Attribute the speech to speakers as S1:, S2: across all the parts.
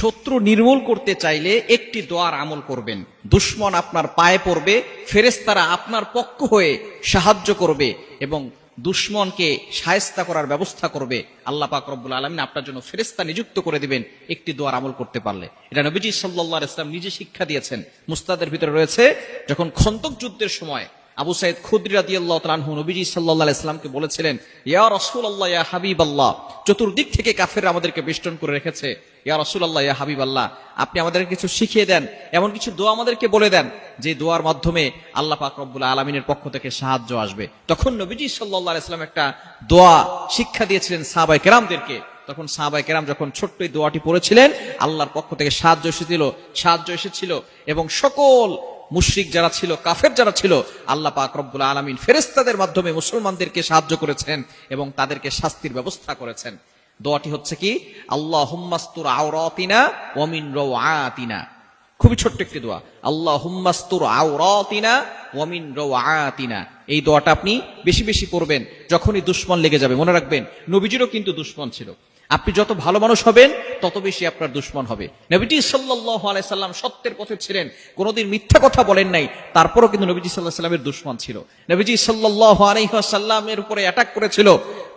S1: শত্রু নির্মূল করতে চাইলে একটি দোয়ার আমল করবেন। দুশ্মন আপনার পায়ে পড়বে ফেরেস্তারা আপনার পক্ষ হয়ে সাহায্য করবে এবং দুশ্মনকে সায়স্তা করার ব্যবস্থা করবে। আল্লাহ পাক রব্বুল আলমিন আপনার জন্য ফেরেস্তা নিযুক্ত করে দিবেন একটি দোয়ার আমল করতে পারলে। এটা নবীজি সাল্লাহ ইসলাম নিজে শিক্ষা দিয়েছেন। মুস্তাদের ভিতরে রয়েছে, যখন খন্তক যুদ্ধের সময় আবু সাইদ খুদ্রি রাদি আল্লাহ তালহু নবীজি সাল্লাহ ইসলামকে বলেছিলেন, ইয়া রসুল আল্লাহ ইয়া হাবিব আল্লাহ চতুর্দিক থেকে কাফের আমাদেরকে বেষ্টন করে রেখেছে। ইয়া রসুল আল্লাহ ইয়া হাবিব আল্লাহ আপনি আমাদের কিছু শিখিয়ে দেন, এমন কিছু দোয়া আমাদেরকে বলে দেন, যে দোয়ার মাধ্যমে আল্লাহ পাক রব্বুল আলমিনের পক্ষ থেকে সাহায্য আসবে। তখন নবীজি সাল্লাহ ইসলাম একটা দোয়া শিক্ষা দিয়েছিলেন সাহাবাই কেরামদেরকে। তখন সাহাবাই কেরাম যখন ছোট্ট এই দোয়াটি পড়েছিলেন, আল্লাহর পক্ষ থেকে সাহায্য এসেছিল সাহায্য এসেছিল এবং সকল মুশরিক যারা ছিল, কাফের যারা ছিল, আল্লাহ পাক রব্বুল আলমিন ফেরেস্তাদের মাধ্যমে মুসলমানদেরকে সাহায্য করেছেন এবং তাদেরকে শাস্তির ব্যবস্থা করেছেন। দোয়াটি হচ্ছে কি? আল্লাহ হুম্মাস্তুর আওরাতিনা ওয়ামিন রাওয়াতিনা খুবই ছোট্ট একটি দোয়া। আল্লাহ হুম্মাস্তুর আওরাতিনা ওয়ামিন রাওয়াতিনা এই দোয়াটা আপনি বেশি বেশি করবেন যখনই দুশ্মন লেগে যাবে। মনে রাখবেন, নবীজিরও কিন্তু দুশ্মন ছিল। আপনি যত ভালো মানুষ হবেন, তত বেশি আপনার দুশ্মন হবে। নবীজি সাল্লাহ আলাইসাল্লাম সত্যের পথে ছিলেন, কোনোদিন মিথ্যা কথা বলেন নাই, তারপরও কিন্তু নবীজি সাল্লাহ সাল্লামের দুশ্মন ছিল। নবীজি সাল্লাহ আলাইসাল্লামের উপরে অ্যাটাক করেছিল,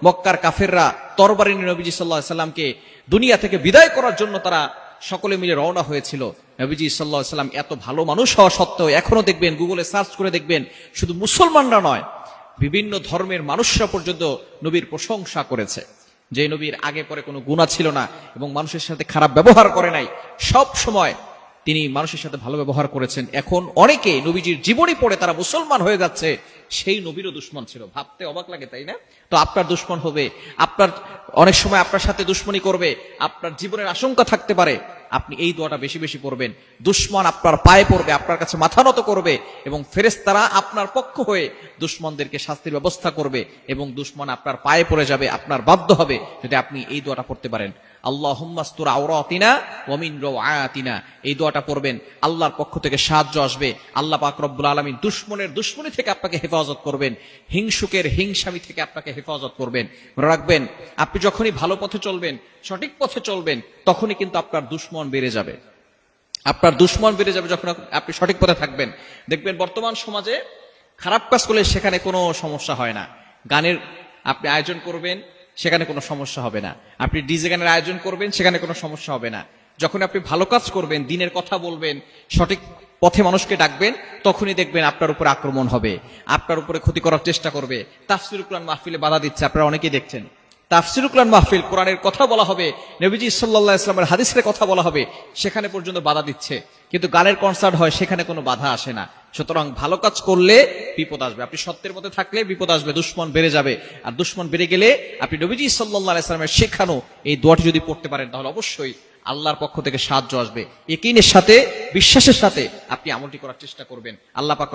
S1: মক্কার কাফেররা, তরবারি নবীজি সাল্লাহ সাল্লামকে দুনিয়া থেকে বিদায় করার জন্য তারা সকলে মিলে রওনা হয়েছিল। নবীজি সাল্লাহ সাল্লাম এত ভালো মানুষ হওয়া সত্ত্বেও এখনও দেখবেন গুগলে সার্চ করে দেখবেন, শুধু মুসলমানরা নয়, বিভিন্ন ধর্মের মানুষরা পর্যন্ত নবীর প্রশংসা করেছে। যে নবীর আগে পরে কোনো গুণা ছিল না এবং মানুষের সাথে খারাপ ব্যবহার করে নাই, সব সময় তিনি মানুষের সাথে ভালো ব্যবহার করেছেন। এখন অনেকে নবীজির জীবনী পড়ে তারা মুসলমান হয়ে যাচ্ছে, সেই নবীরও দুশ্মন ছিল। ভাবতে অবাক লাগে, তাই না? তো আপনার দুশ্মন হবে, আপনার, অনেক সময় আপনার সাথে দুশ্মনী করবে, আপনার জীবনের আশঙ্কা থাকতে পারে আপনি এই দোয়াটা বেশি বেশি পড়বেন। দুশ্মন আপনার পায়ে পড়বে, আপনার কাছে মাথা নত করবে এবং ফেরেস্তারা আপনার পক্ষ হয়ে দুশ্মনদেরকে শাস্তির ব্যবস্থা করবে এবং দুশ্মন আপনার পায়ে পড়ে যাবে, আপনার বাধ্য হবে যদি আপনি এই দোয়াটা পড়তে পারেন। আল্লাহ হুম্মাস্তুর আওরাতিনা ওয়ামিন আয়াতিনা এই দোয়াটা পড়বেন, আল্লাহর পক্ষ থেকে সাহায্য আসবে। আল্লাহ পাক রব্বুল আলমিন দুশ্মনের দুশ্মনী থেকে আপনাকে হেফাজত করবেন, হিংসুকের হিংসামি থেকে আপনাকে হেফাজত করবেন। মনে রাখবেন, আপনি যখনই ভালো পথে চলবেন, সঠিক পথে চলবেন, তখনই কিন্তু আপনার দুশ্মন বেড়ে যাবে। আপনার দুশ্মন বেড়ে যাবে যখন আপনি সঠিক পথে থাকবেন। দেখবেন, বর্তমান সমাজে খারাপ কাজ করলে সেখানে কোনো সমস্যা হয় না। গানের আপনি আয়োজন করবেন সেখানে কোনো সমস্যা হবে না। আপনি ডিজে গানের আয়োজন করবেন, সেখানে কোনো সমস্যা হবে না। যখন আপনি ভালো কাজ করবেন, দিনের কথা বলবেন, সঠিক পথে মানুষকে ডাকবেন, তখনই দেখবেন আপনার উপরে আক্রমণ হবে। আপনার উপরে ক্ষতি করার চেষ্টা করবে। তাফসির মাহফিলে বাধা দিচ্ছে, আপনারা অনেকেই দেখছেন। তাফসির মাহফিল, কোরআনের কথা বলা হবে, নবীজি সাল্লাহ ইসলামের হাদিসের কথা বলা হবে, সেখানে পর্যন্ত বাধা দিচ্ছে। কিন্তু গানের কনসার্ট হয়, সেখানে কোনো বাধা আসে না। সুতরাং ভালো কাজ করলে বিপদ আসবে। আপনি সত্যের মধ্যে থাকলে বিপদ আসবে, দুশ্মন বেড়ে যাবে। আর দুশ্মন বেড়ে গেলে আপনি নবীজি সাল্লাহ ইসলামের শেখানো এই দোয়াটি যদি পড়তে পারেন, তাহলে অবশ্যই আল্লাহর পক্ষ থেকে সাহায্য আসবে। একিনের সাথে বিশ্বাসের সাথে আপনি আমলটি করার চেষ্টা করবেন। আল্লাহ পাক